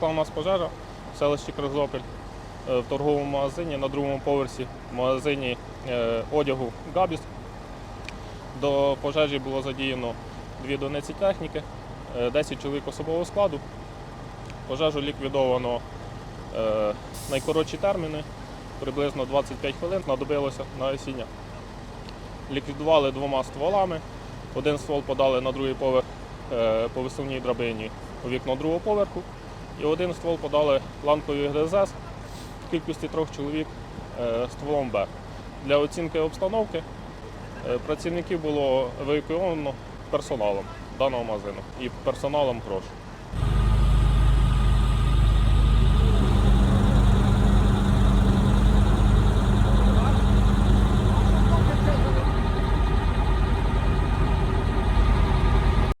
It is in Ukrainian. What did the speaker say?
Виникла у нас пожежа в селищі Кризопіль е, в торговому магазині на другому поверсі в магазині е, одягу Габіс. До пожежі було задіяно дві одиниці техніки, е, 10 чоловік особового складу. Пожежу ліквідовано е, найкоротші терміни, приблизно 25 хвилин знадобилося на осіння. Ліквідували двома стволами. Один ствол подали на другий поверх е, по висувній драбині у вікно другого поверху. І один ствол подали ланкою ГДЗС в кількості трьох чоловік е, стволом Б. Для оцінки обстановки е, працівників було евакуйовано персоналом даного магазину і персоналом прошу.